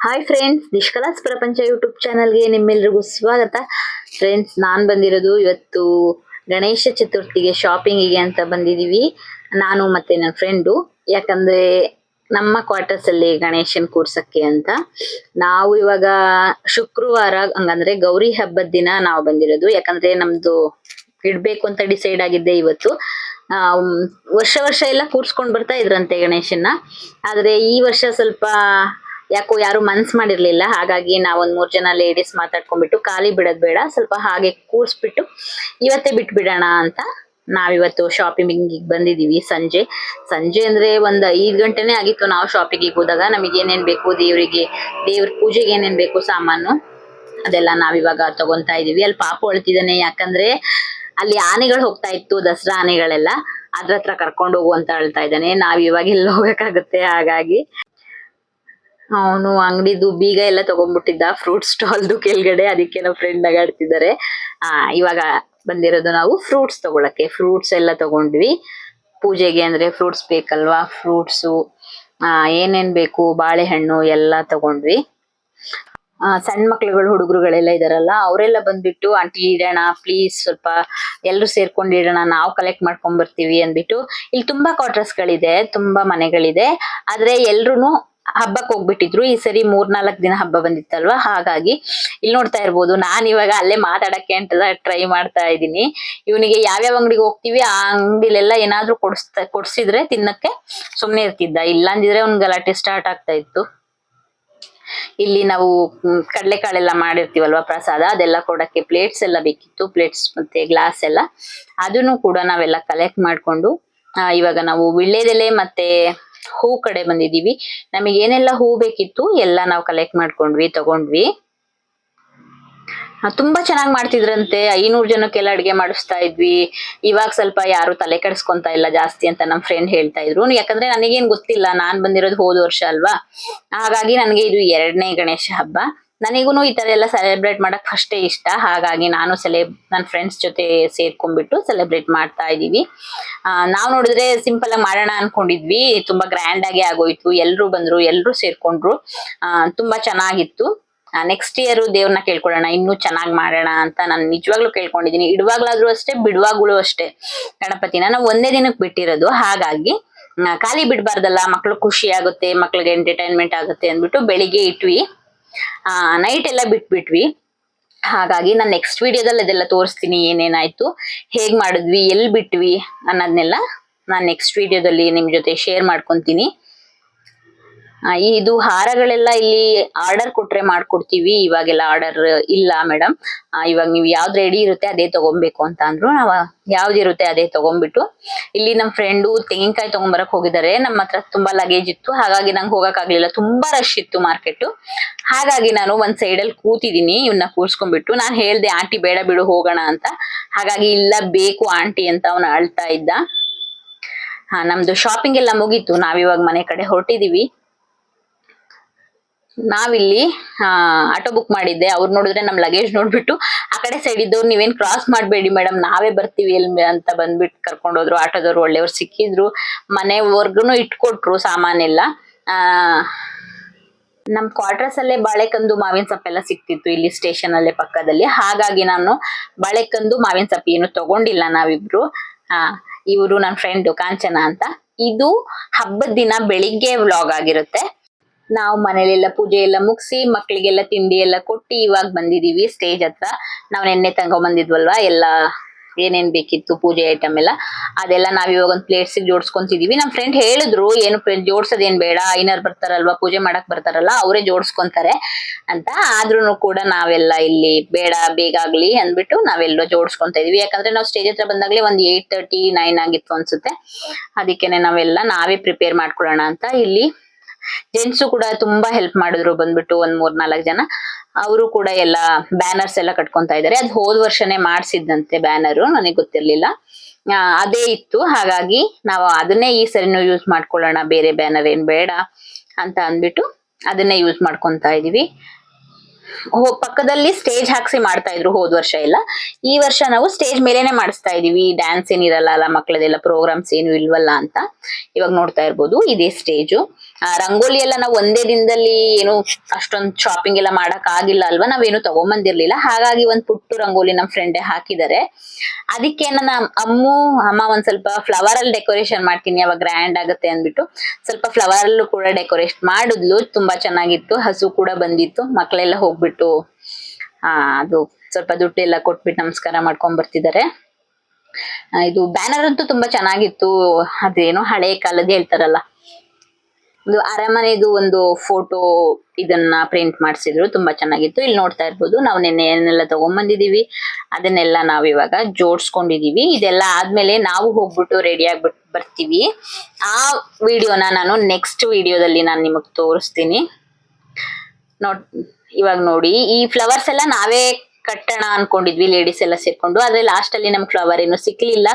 Hi friends ನಿಷ್ಕಲಾಸ್ ಪ್ರಪಂಚ YouTube ಚಾನಲ್ಗೆ ನಿಮ್ಮೆಲ್ರಿಗೂ ಸ್ವಾಗತ. ಫ್ರೆಂಡ್ಸ್ ನಾನು ಬಂದಿರೋದು ಇವತ್ತು ಗಣೇಶ ಚತುರ್ಥಿಗೆ ಶಾಪಿಂಗಿಗೆ ಅಂತ ಬಂದಿದ್ದೀವಿ ನಾನು ಮತ್ತೆ ನನ್ನ ಫ್ರೆಂಡು ಯಾಕಂದ್ರೆ ನಮ್ಮ ಕ್ವಾರ್ಟರ್ಸ್ ಅಲ್ಲಿ ಗಣೇಶನ್ ಕೂರ್ಸಕ್ಕೆ ಅಂತ. ನಾವು ಇವಾಗ ಶುಕ್ರವಾರ, ಹಂಗಂದ್ರೆ ಗೌರಿ ಹಬ್ಬದ ದಿನ ನಾವು ಬಂದಿರೋದು. ಯಾಕಂದ್ರೆ ನಮ್ದು ಇಡ್ಬೇಕು ಅಂತ ಡಿಸೈಡ್ ಆಗಿದ್ದೆ ಇವತ್ತು. ವರ್ಷ ವರ್ಷ ಎಲ್ಲ ಕೂರ್ಸ್ಕೊಂಡ್ ಬರ್ತಾ ಇದ್ರಂತೆ ಗಣೇಶನ್ನ. ಆದ್ರೆ ಈ ವರ್ಷ ಸ್ವಲ್ಪ ಯಾಕೋ ಯಾರು ಮನ್ಸ್ ಮಾಡಿರ್ಲಿಲ್ಲ. ಹಾಗಾಗಿ ನಾವೊಂದ್ ಮೂರ್ ಜನ ಲೇಡೀಸ್ ಮಾತಾಡ್ಕೊಂಡ್ಬಿಟ್ಟು ಖಾಲಿ ಬಿಡೋದ್ ಬೇಡ. ಸ್ವಲ್ಪ ಹಾಗೆ ಕೂರ್ಸ್ಬಿಟ್ಟು ಇವತ್ತೇ ಬಿಟ್ಬಿಡೋಣ ಅಂತ ನಾವಿವತ್ತು ಶಾಪಿಂಗ್ ಬಂದಿದೀವಿ ಸಂಜೆ. ಸಂಜೆ ಅಂದ್ರೆ ಒಂದ್ ಐದು ಗಂಟೆನೆ ಆಗಿತ್ತು ನಾವು ಶಾಪಿಂಗಿಗೆ ಹೋದಾಗ. ನಮಗೆ ಏನೇನ್ ಬೇಕು ದೇವರಿಗೆ, ದೇವ್ರ ಪೂಜೆಗೆ ಏನೇನ್ ಬೇಕು ಸಾಮಾನು, ಅದೆಲ್ಲ ನಾವಿವಾಗ ತಗೊಂತಾ ಇದೀವಿ. ಅಲ್ಲಿ ಪಾಪ ಅಳ್ತಿದ್ದಾನೆ. ಯಾಕಂದ್ರೆ ಅಲ್ಲಿ ಆನೆಗಳು ಹೋಗ್ತಾ ಇತ್ತು, ದಸರಾ ಆನೆಗಳೆಲ್ಲ. ಅದ್ರ ಹತ್ರ ಕರ್ಕೊಂಡು ಹೋಗು ಅಂತ ಹೇಳ್ತಾ ಇದ್ದಾನೆ. ನಾವ್ ಇವಾಗ ಎಲ್ಲ ಹೋಗಕ್ಕಾಗುತ್ತೆ ಹಾಗಾಗಿ ಅವನು ಅಂಗಡಿದು ಬೀಗ ಎಲ್ಲ ತಗೊಂಡ್ಬಿಟ್ಟಿದ್ದ ಫ್ರೂಟ್ ಸ್ಟಾಲ್ದು ಕೆಳಗಡೆ ಅದಕ್ಕೆ ನಾವು ಫ್ರೆಂಡ್ ನಗಾಡ್ತಿದ್ದಾರೆ ಆ ಇವಾಗ ಬಂದಿರೋದು ನಾವು ಫ್ರೂಟ್ಸ್ ತಗೊಳಕ್ಕೆ. ಫ್ರೂಟ್ಸ್ ಎಲ್ಲ ತಗೊಂಡ್ವಿ. ಪೂಜೆಗೆ ಅಂದ್ರೆ ಫ್ರೂಟ್ಸ್ ಬೇಕಲ್ವಾ? ಫ್ರೂಟ್ಸು ಆ ಏನೇನ್ ಬೇಕು? ಬಾಳೆಹಣ್ಣು ಎಲ್ಲ ತಗೊಂಡ್ವಿ. ಆ, ಸಣ್ಣ ಮಕ್ಳುಗಳು ಹುಡುಗರುಗಳೆಲ್ಲ ಇದಾರಲ್ಲ ಅವರೆಲ್ಲ ಬಂದ್ಬಿಟ್ಟು ಆಂಟಿ ಇಡೋಣ ಪ್ಲೀಸ್ ಸ್ವಲ್ಪ ಎಲ್ಲರೂ ಸೇರ್ಕೊಂಡು ಇಡೋಣ ನಾವು ಕಲೆಕ್ಟ್ ಮಾಡ್ಕೊಂಡ್ ಬರ್ತೀವಿ ಅಂದ್ಬಿಟ್ಟು. ಇಲ್ಲಿ ತುಂಬಾ ಕ್ವಾರ್ಟರ್ಸ್ ಗಳಿದೆ ತುಂಬಾ ಮನೆಗಳಿದೆ. ಆದ್ರೆ ಎಲ್ರು ಹಬ್ಬಕ್ಕೆ ಹೋಗ್ಬಿಟ್ಟಿದ್ರು. ಈ ಸರಿ ಮೂರ್ನಾಲ್ಕು ದಿನ ಹಬ್ಬ ಬಂದಿತ್ತಲ್ವಾ? ಹಾಗಾಗಿ ಇಲ್ಲಿ ನೋಡ್ತಾ ಇರ್ಬೋದು, ನಾನ್ ಇವಾಗ ಅಲ್ಲೇ ಮಾತಾಡಕ್ಕೆ ಅಂತ ಟ್ರೈ ಮಾಡ್ತಾ ಇದ್ದೀನಿ. ಇವನಿಗೆ ಯಾವ್ಯಾವ ಅಂಗಡಿಗೆ ಹೋಗ್ತೀವಿ, ಆ ಅಂಗಡಿಲೆಲ್ಲ ಏನಾದ್ರೂ ಕೊಡ್ಸ್ತಾ, ಕೊಡ್ಸಿದ್ರೆ ತಿನ್ನಕ್ಕೆ ಸುಮ್ನೆ ಇರ್ತಿದ್ದ. ಇಲ್ಲಾಂದಿದ್ರೆ ಅವ್ನ್ ಗಲಾಟೆ ಸ್ಟಾರ್ಟ್ ಆಗ್ತಾ ಇತ್ತು. ಇಲ್ಲಿ ನಾವು ಕಡಲೆಕಾಳೆಲ್ಲ ಮಾಡಿರ್ತೀವಲ್ವಾ ಪ್ರಸಾದ? ಅದೆಲ್ಲ ಕೊಡಕ್ಕೆ ಪ್ಲೇಟ್ಸ್ ಎಲ್ಲ ಬೇಕಿತ್ತು. ಪ್ಲೇಟ್ಸ್ ಮತ್ತೆ ಗ್ಲಾಸ್ ಎಲ್ಲ. ಅದನ್ನು ಕೂಡ ನಾವೆಲ್ಲ ಕಲೆಕ್ಟ್ ಮಾಡ್ಕೊಂಡು ಇವಾಗ ನಾವು ವಿಳ್ಳೆದೆಲೆ ಮತ್ತೆ ಹೂ ಕಡೆ ಬಂದಿದೀವಿ ನಮಗೆ ಏನೆಲ್ಲ ಹೂ ಬೇಕಿತ್ತು ಎಲ್ಲ ನಾವು ಕಲೆಕ್ಟ್ ಮಾಡ್ಕೊಂಡ್ವಿ, ತಗೊಂಡ್ವಿ. ತುಂಬಾ ಚೆನ್ನಾಗಿ ಮಾಡ್ತಿದ್ರಂತೆ. ಐನೂರು ಜನಕ್ಕೆಲ್ಲ ಅಡ್ಗೆ ಮಾಡಿಸ್ತಾ ಇದ್ವಿ. ಇವಾಗ ಸ್ವಲ್ಪ ಯಾರು ತಲೆ ಕೆಡಿಸ್ಕೊಂತ ಇಲ್ಲ ಜಾಸ್ತಿ ಅಂತ ನಮ್ ಫ್ರೆಂಡ್ ಹೇಳ್ತಾ ಇದ್ರು. ಯಾಕಂದ್ರೆ ನನಗೇನ್ ಗೊತ್ತಿಲ್ಲ, ನಾನ್ ಬಂದಿರೋದು ಹೋದ ವರ್ಷ ಅಲ್ವಾ? ಹಾಗಾಗಿ ನನಗೆ ಇದು ಎರಡನೇ ಗಣೇಶ ಹಬ್ಬ. ನನಗೂನು ಈ ತರ ಎಲ್ಲ ಸೆಲೆಬ್ರೇಟ್ ಮಾಡಕ್ ಫಸ್ಟೇ ಇಷ್ಟ. ಹಾಗಾಗಿ ನಾನು ಸೆಲೆ ನನ್ನ ಫ್ರೆಂಡ್ಸ್ ಜೊತೆ ಸೇರ್ಕೊಂಡ್ಬಿಟ್ಟು ಸೆಲೆಬ್ರೇಟ್ ಮಾಡ್ತಾ ಇದೀವಿ ನಾವು ನೋಡಿದ್ರೆ ಸಿಂಪಲ್ ಆಗಿ ಮಾಡೋಣ ಅನ್ಕೊಂಡಿದ್ವಿ. ತುಂಬಾ ಗ್ರ್ಯಾಂಡ್ ಆಗಿ ಆಗೋಯ್ತು. ಎಲ್ರು ಬಂದ್ರು ಎಲ್ಲರೂ ಸೇರ್ಕೊಂಡ್ರು. ತುಂಬಾ ಚೆನ್ನಾಗಿತ್ತು. ನೆಕ್ಸ್ಟ್ ಇಯರ್ ದೇವ್ರನ್ನ ಕೇಳ್ಕೊಳ್ಳೋಣ, ಇನ್ನೂ ಚೆನ್ನಾಗಿ ಮಾಡೋಣ ಅಂತ ನಾನು ನಿಜವಾಗ್ಲೂ ಕೇಳ್ಕೊಂಡಿದ್ದೀನಿ. ಇಡುವಾಗ್ಲಾದ್ರೂ ಅಷ್ಟೇ, ಬಿಡುವಾಗ್ಲೂ ಅಷ್ಟೇ. ಗಣಪತಿನ ನಾವು ಒಂದೇ ದಿನಕ್ಕೆ ಬಿಟ್ಟಿರೋದು. ಹಾಗಾಗಿ ಖಾಲಿ ಬಿಡಬಾರ್ದಲ್ಲ. ಮಕ್ಳು ಖುಷಿ ಆಗುತ್ತೆ, ಮಕ್ಳಿಗೆ ಎಂಟರ್ಟೈನ್ಮೆಂಟ್ ಆಗುತ್ತೆ ಅಂದ್ಬಿಟ್ಟು ಬೆಳಿಗ್ಗೆ ಇಟ್ವಿ. ನೈಟ್ ಎಲ್ಲ ಬಿಟ್ಬಿಟ್ವಿ. ಹಾಗಾಗಿ ನಾನು ನೆಕ್ಸ್ಟ್ ವಿಡಿಯೋದಲ್ಲಿ ಅದೆಲ್ಲ ತೋರಿಸ್ತೀನಿ ಏನೇನಾಯ್ತು, ಹೇಗ್ ಮಾಡಿದ್ವಿ ಎಲ್ಲಿ ಬಿಟ್ವಿ ಅನ್ನೋದನ್ನೆಲ್ಲ ನಾನು ನೆಕ್ಸ್ಟ್ ವಿಡಿಯೋದಲ್ಲಿ ನಿಮ್ ಜೊತೆ ಶೇರ್ ಮಾಡ್ಕೊಂತೀನಿ. ಇದು ಹಾರಗಳೆಲ್ಲ ಇಲ್ಲಿ ಆರ್ಡರ್ ಕೊಟ್ರೆ ಮಾಡ್ಕೊಡ್ತೀವಿ. ಇವಾಗೆಲ್ಲ ಆರ್ಡರ್ ಇಲ್ಲ ಮೇಡಮ್ ಇವಾಗ ನೀವು ಯಾವ್ದು ರೆಡಿ ಇರುತ್ತೆ ಅದೇ ತಗೊಬೇಕು ಅಂತ ಅಂದ್ರು. ನಾವ್ ಯಾವ್ದು ಇರುತ್ತೆ ಅದೇ ತಗೊಂಡ್ಬಿಟ್ಟು. ಇಲ್ಲಿ ನಮ್ ಫ್ರೆಂಡು ತೆಂಗಿನಕಾಯಿ ತಗೊಂಬರಕ್ ಹೋಗಿದ್ದಾರೆ ನಮ್ಮ ಹತ್ರ ತುಂಬಾ ಲಗೇಜ್ ಇತ್ತು. ಹಾಗಾಗಿ ನಂಗೆ ಹೋಗಕ್ ಆಗ್ಲಿಲ್ಲ ತುಂಬಾ ರಶ್ ಇತ್ತು ಮಾರ್ಕೆಟ್ ಹಾಗಾಗಿ ನಾನು ಒಂದ್ ಸೈಡ್ ಅಲ್ಲಿ ಕೂತಿದೀನಿ. ಇವನ್ನ ಕೂರ್ಸ್ಕೊಂಡ್ಬಿಟ್ಟು. ನಾನ್ ಹೇಳ್ದೆ, ಆಂಟಿ, ಬೇಡ ಬಿಡು, ಹೋಗೋಣ ಅಂತ. ಹಾಗಾಗಿ ಇಲ್ಲ, ಬೇಕು ಆಂಟಿ ಅಂತ ಅವನು ಅಳ್ತಾ ಇದ್ದ. ಹಾ ನಮ್ದು ಶಾಪಿಂಗ್ ಎಲ್ಲ ಮುಗೀತು. ನಾವಿವಾಗ ಮನೆ ಕಡೆ ಹೊರಟಿದೀವಿ. ನಾವಿಲ್ಲಿ ಆಟೋ ಬುಕ್ ಮಾಡಿದ್ದೆ. ಅವ್ರು ನೋಡಿದ್ರೆ ನಮ್ ಲಗೇಜ್ ನೋಡ್ಬಿಟ್ಟು, ಆ ಕಡೆ ಸೈಡ್ ಇದ್ದವ್ರು ನೀವೇನ್ ಕ್ರಾಸ್ ಮಾಡಬೇಡಿ ಮೇಡಮ್ ನಾವೇ ಬರ್ತೀವಿ ಎಲ್ಲಿ ಅಂತ ಬಂದ್ಬಿಟ್ಟು ಕರ್ಕೊಂಡು ಹೋದ್ರು ಆಟೋದವ್ರು ಒಳ್ಳೆಯವ್ರು ಸಿಕ್ಕಿದ್ರು. ಮನೆವರ್ಗು ಇಟ್ಕೊಟ್ರು ಸಾಮಾನೆಲ್ಲ. ಆ, ನಮ್ ಕ್ವಾರ್ಟರ್ಸ್ ಅಲ್ಲೇ ಬಾಳೆಕಂದು ಮಾವಿನ ಸೊಪ್ಪೆಲ್ಲ ಸಿಕ್ತಿತ್ತು ಇಲ್ಲಿ ಸ್ಟೇಷನ್ ಅಲ್ಲೇ ಪಕ್ಕದಲ್ಲಿ. ಹಾಗಾಗಿ ನಾನು ಬಾಳೆಕಂದು ಮಾವಿನ ಸೊಪ್ಪು ಏನು ತಗೊಂಡಿಲ್ಲ ನಾವಿಬ್ರು. ಆ, ಇವರು ನನ್ನ ಫ್ರೆಂಡ್ ಕಾಂಚನ ಅಂತ. ಇದು ಹಬ್ಬದ ದಿನ ಬೆಳಿಗ್ಗೆ ವ್ಲಾಗ್ ಆಗಿರುತ್ತೆ. ನಾವು ಮನೇಲೆಲ್ಲ ಪೂಜೆ ಎಲ್ಲ ಮುಗಿಸಿ ಮಕ್ಕಳಿಗೆಲ್ಲ ತಿಂಡಿ ಎಲ್ಲ ಕೊಟ್ಟು ಇವಾಗ ಬಂದಿದೀವಿ ಸ್ಟೇಜ್ ಹತ್ರ. ನಾವು ನೆನ್ನೆ ತಗೊಂಬಂದಿದ್ವಲ್ವಾ ಎಲ್ಲ ಏನೇನ್ ಬೇಕಿತ್ತು ಪೂಜೆ ಐಟಮ್ ಎಲ್ಲ, ಅದೆಲ್ಲ ನಾವ್ ಇವಾಗ ಒಂದು ಪ್ಲೇಟ್ಸ್ ಜೋಡ್ಸ್ಕೊಂತಿದೀವಿ. ನಮ್ ಫ್ರೆಂಡ್ ಹೇಳಿದ್ರು, ಏನು ಜೋಡ್ಸೋದೇನ್ ಬೇಡ, ಐನರ್ ಬರ್ತಾರಲ್ವಾ, ಪೂಜೆ ಮಾಡಕ್ಕೆ ಬರ್ತಾರಲ್ಲ, ಅವರೇ ಜೋಡಿಸ್ಕೊಂತಾರೆ ಅಂತ. ಆದ್ರೂ ಕೂಡ ನಾವೆಲ್ಲ ಇಲ್ಲಿ, ಬೇಡ, ಬೇಗ ಆಗ್ಲಿ ಅಂದ್ಬಿಟ್ಟು ನಾವೆಲ್ಲ ಜೋಡ್ಸ್ಕೊಂತ ಇದೀವಿ. ಯಾಕಂದ್ರೆ ನಾವು ಸ್ಟೇಜ್ ಹತ್ರ ಬಂದಾಗ್ಲೇ ಒಂದು ಏಟ್ ತರ್ಟಿ ನೈನ್ ಆಗಿತ್ತು ಅನ್ಸುತ್ತೆ. ಅದಕ್ಕೇನೆ ನಾವೆಲ್ಲ ನಾವೇ ಪ್ರಿಪೇರ್ ಮಾಡ್ಕೊಳ್ಳೋಣ ಅಂತ ಇಲ್ಲಿ ಜೆಂಟ್ಸು ಕೂಡ ತುಂಬಾ ಹೆಲ್ಪ್ ಮಾಡಿದ್ರು ಬಂದ್ಬಿಟ್ಟು ಒಂದ್ ಮೂರ್ ನಾಲ್ಕು ಜನ. ಅವರು ಕೂಡ ಎಲ್ಲ ಬ್ಯಾನರ್ಸ್ ಎಲ್ಲ ಕಟ್ಕೊಂತಾ ಇದಾರೆ ಅದ್ ಹೋದ್ ವರ್ಷನೇ ಮಾಡ್ಸಿದ್ದಂತೆ ಬ್ಯಾನರ್ ನನಗೆ ಗೊತ್ತಿರ್ಲಿಲ್ಲ. ಅದೇ ಇತ್ತು. ಹಾಗಾಗಿ ನಾವು ಅದನ್ನೇ ಈ ಸರಿನೂ ಯೂಸ್ ಮಾಡ್ಕೊಳ್ಳೋಣ, ಬೇರೆ ಬ್ಯಾನರ್ ಏನ್ ಬೇಡ ಅಂತ ಅಂದ್ಬಿಟ್ಟು ಅದನ್ನೇ ಯೂಸ್ ಮಾಡ್ಕೊಂತಾ ಇದೀವಿ. ಪಕ್ಕದಲ್ಲಿ ಸ್ಟೇಜ್ ಹಾಕ್ಸಿ ಮಾಡ್ತಾ ಇದ್ರು ಹೋದ್ ವರ್ಷ ಎಲ್ಲ. ಈ ವರ್ಷ ನಾವು ಸ್ಟೇಜ್ ಮೇಲೆನೆ ಮಾಡಿಸ್ತಾ ಇದೀವಿ. ಡ್ಯಾನ್ಸ್ ಏನಿರಲ್ಲ ಅಲ್ಲ ಮಕ್ಕಳದೆಲ್ಲ ಪ್ರೋಗ್ರಾಮ್ಸ್ ಏನು ಇಲ್ವಲ್ಲ ಅಂತ ಇವಾಗ ನೋಡ್ತಾ ಇರ್ಬೋದು. ಇದೇ ಸ್ಟೇಜು ರಂಗೋಲಿ ಎಲ್ಲ ನಾವು ಒಂದೇ ದಿನದಲ್ಲಿ ಏನು ಅಷ್ಟೊಂದು ಶಾಪಿಂಗ್ ಎಲ್ಲ ಮಾಡಕ್ ಆಗಿಲ್ಲ ಅಲ್ವಾ? ನಾವೇನು ತಗೊಂಬಂದಿರ್ಲಿಲ್ಲ. ಹಾಗಾಗಿ ಒಂದ್ ಪುಟ್ಟು ರಂಗೋಲಿ ನಮ್ ಫ್ರೆಂಡ್ ಹಾಕಿದ್ದಾರೆ. ಅದಕ್ಕೆ ನನ್ನ ಅಮ್ಮು, ಅಮ್ಮ ಒಂದ್ ಸ್ವಲ್ಪ ಫ್ಲವರ್ ಅಲ್ಲಿ ಡೆಕೋರೇಷನ್ ಮಾಡ್ತೀನಿ ಅವಾಗ ಗ್ರ್ಯಾಂಡ್ ಆಗುತ್ತೆ ಅಂದ್ಬಿಟ್ಟು. ಸ್ವಲ್ಪ ಫ್ಲವರ್ ಅಲ್ಲೂ ಕೂಡ ಡೆಕೋರೇಷನ್ ಮಾಡಿದ್ಲು. ತುಂಬಾ ಚೆನ್ನಾಗಿತ್ತು. ಹಸು ಕೂಡ ಬಂದಿತ್ತು. ಮಕ್ಕಳೆಲ್ಲ ಹೋಗ್ಬಿಟ್ಟು, ಆ, ಅದು ಸ್ವಲ್ಪ ದುಡ್ಡು ಎಲ್ಲ ಕೊಟ್ಬಿಟ್ಟು ನಮಸ್ಕಾರ ಮಾಡ್ಕೊಂಡ್ ಬರ್ತಿದ್ದಾರೆ. ಇದು ಬ್ಯಾನರ್ ಅಂತೂ ತುಂಬಾ ಚೆನ್ನಾಗಿತ್ತು. ಅದೇನೋ ಹಳೆ ಕಾಲದ ಹೇಳ್ತಾರಲ್ಲ. ಇದು ಅರಮನೆದು ಒಂದು ಫೋಟೋ ಇದನ್ನ ಪ್ರಿಂಟ್ ಮಾಡಿಸಿದ್ರು, ತುಂಬಾ ಚೆನ್ನಾಗಿತ್ತು. ಇಲ್ಲಿ ನೋಡ್ತಾ ಇರ್ಬೋದು, ನಾವು ನಿನ್ನೆ ಏನೆಲ್ಲ ತಗೊಂಡ್ಬಂದಿದೀವಿ ಅದನ್ನೆಲ್ಲ ನಾವು ಇವಾಗ ಜೋಡಿಸ್ಕೊಂಡಿದೀವಿ. ಇದೆಲ್ಲ ಆದ್ಮೇಲೆ ನಾವು ಹೋಗ್ಬಿಟ್ಟು ರೆಡಿ ಆಗ್ಬಿಟ್ಟು ಬರ್ತೀವಿ. ಆ ವಿಡಿಯೋನ ನಾನು ನೆಕ್ಸ್ಟ್ ವಿಡಿಯೋದಲ್ಲಿ ನಾನು ನಿಮಗೆ ತೋರಿಸ್ತೀನಿ. ನೋಡ್, ಇವಾಗ ನೋಡಿ, ಈ ಫ್ಲವರ್ಸ್ ಎಲ್ಲ ನಾವೇ ಕಟ್ಟೋಣ ಅನ್ಕೊಂಡಿದ್ವಿ ಲೇಡೀಸ್ ಎಲ್ಲ ಸೇರ್ಕೊಂಡು. ಆದ್ರೆ ಲಾಸ್ಟ್ ಅಲ್ಲಿ ನಮ್ ಫ್ಲವರ್ ಏನು ಸಿಕ್ಲಿಲ್ಲ.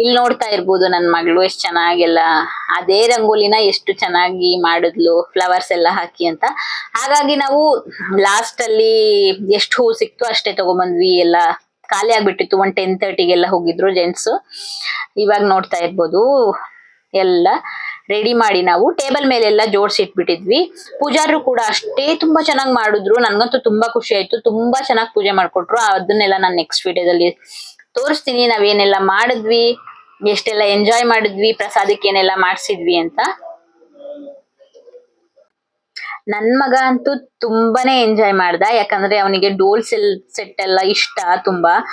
ಇಲ್ಲಿ ನೋಡ್ತಾ ಇರ್ಬೋದು ನನ್ ಮಗಳು ಎಷ್ಟು ಚೆನ್ನಾಗೆಲ್ಲ, ಅದೇ ರಂಗೋಲಿನ ಎಷ್ಟು ಚೆನ್ನಾಗಿ ಮಾಡಿದ್ಲು ಫ್ಲವರ್ಸ್ ಎಲ್ಲ ಹಾಕಿ ಅಂತ. ಹಾಗಾಗಿ ನಾವು ಲಾಸ್ಟ್ ಅಲ್ಲಿ ಎಷ್ಟು ಹೂ ಸಿಕ್ತು ಅಷ್ಟೇ ತಗೊಂಬಂದ್ವಿ. ಎಲ್ಲ ಖಾಲಿ ಆಗ್ಬಿಟ್ಟಿತ್ತು ಒನ್ ಟೆನ್ ತರ್ಟಿಗೆಲ್ಲ ಹೋಗಿದ್ರು ಜೆಂಟ್ಸ್ ಇವಾಗ ನೋಡ್ತಾ ಇರ್ಬೋದು ಎಲ್ಲ. ರೆಡಿ ಮಾಡಿ ನಾವು ಟೇಬಲ್ ಮೇಲೆಲ್ಲ ಜೋಡಿಸಿ ಇಟ್ಬಿಟ್ಟಿದ್ವಿ ಪೂಜಾರರು ಕೂಡ ಅಷ್ಟೇ ತುಂಬಾ ಚೆನ್ನಾಗಿ ಮಾಡಿದ್ರು. ನನ್ಗಂತೂ ತುಂಬಾ ಖುಷಿ ಆಯ್ತು. ತುಂಬಾ ಚೆನ್ನಾಗಿ ಪೂಜೆ ಮಾಡ್ಕೊಟ್ರು. ಅದನ್ನೆಲ್ಲ ನಾನು ನೆಕ್ಸ್ಟ್ ವಿಡಿಯೋದಲ್ಲಿ ತೋರಿಸ್ತೀನಿ. ನಾವೇನೆಲ್ಲ ಮಾಡಿದ್ವಿ, ಎಷ್ಟೆಲ್ಲ ಎಂಜಾಯ್ ಮಾಡಿದ್ವಿ ಪ್ರಸಾದಕ್ಕೆ ಏನೆಲ್ಲ ಮಾಡಿಸಿದ್ವಿ ಅಂತ. ನನ್ ಮಗ ಅಂತೂ ತುಂಬಾನೇ ಎಂಜಾಯ್ ಮಾಡ್ದ. ಯಾಕಂದ್ರೆ ಅವನಿಗೆ ಡೋಲ್ ಸೆಲ್ ಸೆಟ್ ಎಲ್ಲ ಇಷ್ಟ ತುಂಬಾ.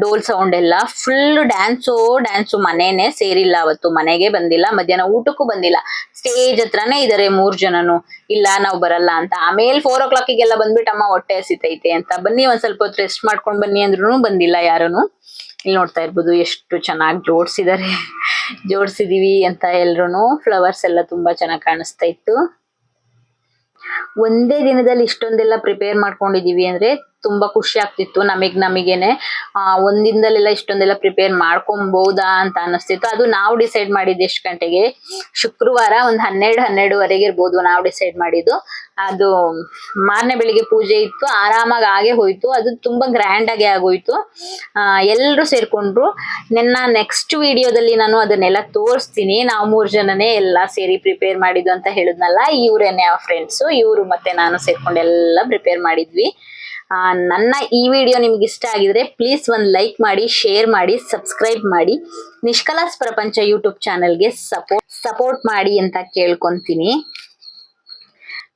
ಡೋಲ್ ಸೌಂಡ್ ಎಲ್ಲ ಫುಲ್ ಡ್ಯಾನ್ಸು ಡ್ಯಾನ್ಸು ಮನೆನೆ ಸೇರಿಲ್ಲ ಅವತ್ತು. ಮನೆಗೆ ಬಂದಿಲ್ಲ, ಮಧ್ಯಾಹ್ನ ಊಟಕ್ಕೂ ಬಂದಿಲ್ಲ. ಸ್ಟೇಜ್ ಹತ್ರನೇ ಇದಾರೆ ಮೂರ್ ಜನನು. ಇಲ್ಲ, ನಾವು ಬರಲ್ಲ ಅಂತ. ಆಮೇಲೆ ಫೋರ್ ಓ ಕ್ಲಾಕಿಗೆಲ್ಲ ಬಂದ್ಬಿಟ್ಟು ಅಮ್ಮ ಹೊಟ್ಟೆ ಹಸಿತೈತೆ ಅಂತ. ಬನ್ನಿ ಒಂದ್ ಸ್ವಲ್ಪ ಹೊತ್ತು ರೆಸ್ಟ್ ಮಾಡ್ಕೊಂಡ್ ಬನ್ನಿ ಅಂದ್ರೂ ಬಂದಿಲ್ಲ ಯಾರುನು. ಇಲ್ಲಿ ನೋಡ್ತಾ ಇರ್ಬೋದು ಎಷ್ಟು ಚೆನ್ನಾಗಿ ಜೋಡ್ಸಿದಾರೆ. ಜೋಡ್ಸಿದೀವಿ ಅಂತ ಎಲ್ರು ಫ್ಲವರ್ಸ್ ಎಲ್ಲ ತುಂಬಾ ಚೆನ್ನಾಗಿ ಕಾಣಿಸ್ತಾ ಇತ್ತು. ಒಂದೇ ದಿನದಲ್ಲಿ ಇಷ್ಟೊಂದೆಲ್ಲ ಪ್ರಿಪೇರ್ ಮಾಡ್ಕೊಂಡಿದೀವಿ ಅಂದ್ರೆ ತುಂಬಾ ಖುಷಿ ಆಗ್ತಿತ್ತು ನಮಗ್, ನಮಗೇನೆ. ಆ ಒಂದಿನದಲ್ಲೆಲ್ಲ ಇಷ್ಟೊಂದೆಲ್ಲ ಪ್ರಿಪೇರ್ ಮಾಡ್ಕೊಬಹುದಾ ಅಂತ ಅನಿಸ್ತಿತ್ತು ಅದು ನಾವು ಡಿಸೈಡ್ ಮಾಡಿದ್ದು ಎಷ್ಟು ಗಂಟೆಗೆ? ಶುಕ್ರವಾರ ಒಂದ್ ಹನ್ನೆರಡು, ಹನ್ನೆರಡುವರೆಗೆ ಇರ್ಬೋದು ನಾವು ಡಿಸೈಡ್ ಮಾಡಿದ್ದು. ಅದು ಮಾರನೇ ಬೆಳಿಗ್ಗೆ ಪೂಜೆ ಇತ್ತು. ಆರಾಮಾಗಿ ಆಗೇ ಹೋಯ್ತು. ಅದು ತುಂಬಾ ಗ್ರ್ಯಾಂಡ್ ಆಗಿ ಆಗೋಯ್ತು. ಆ, ಎಲ್ರು ಸೇರ್ಕೊಂಡ್ರು. ನಿನ್ನ ನೆಕ್ಸ್ಟ್ ವಿಡಿಯೋದಲ್ಲಿ ನಾನು ಅದನ್ನೆಲ್ಲ ತೋರಿಸ್ತೀನಿ. ನಾವು ಮೂರ್ ಜನನೇ ಎಲ್ಲ ಸೇರಿ ಪ್ರಿಪೇರ್ ಮಾಡಿದ್ದು ಅಂತ ಹೇಳಿದ್ನಲ್ಲ, ಇವರೇನೆ ಫ್ರೆಂಡ್ಸ್ ಇವರು ಮತ್ತೆ ನಾನು ಸೇರ್ಕೊಂಡು ಎಲ್ಲ ಪ್ರಿಪೇರ್ ಮಾಡಿದ್ವಿ. ನನ್ನ ಈ ವಿಡಿಯೋ ನಿಮ್ಗೆ ಇಷ್ಟ ಆಗಿದ್ರೆ ಪ್ಲೀಸ್ ಒಂದು ಲೈಕ್ ಮಾಡಿ ಶೇರ್ ಮಾಡಿ ಸಬ್ಸ್ಕ್ರೈಬ್ ಮಾಡಿ. ನಿಷ್ಕಲಾಸ್ ಪ್ರಪಂಚ ಯೂಟ್ಯೂಬ್ ಚಾನೆಲ್ಗೆ ಸಪೋರ್ಟ್ ಸಪೋರ್ಟ್ ಮಾಡಿ ಅಂತ ಕೇಳ್ಕೊಂತೀನಿ.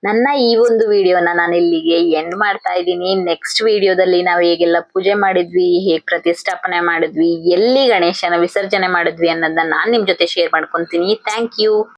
ನನ್ನ ಈ ಒಂದು ವಿಡಿಯೋನ ನಾನು ಇಲ್ಲಿಗೆ ಎಂಡ್ ಮಾಡ್ತಾ ಇದ್ದೀನಿ. ನೆಕ್ಸ್ಟ್ ವಿಡಿಯೋದಲ್ಲಿ ನಾವು ಹೇಗೆಲ್ಲ ಪೂಜೆ ಮಾಡಿದ್ವಿ, ಹೇಗೆ ಪ್ರತಿಷ್ಠಾಪನೆ ಮಾಡಿದ್ವಿ, ಎಲ್ಲಿ ಗಣೇಶನ ವಿಸರ್ಜನೆ ಮಾಡಿದ್ವಿ ಅನ್ನೋದನ್ನ ನಾನು ನಿಮ್ ಜೊತೆ ಶೇರ್ ಮಾಡ್ಕೊತೀನಿ. Thank you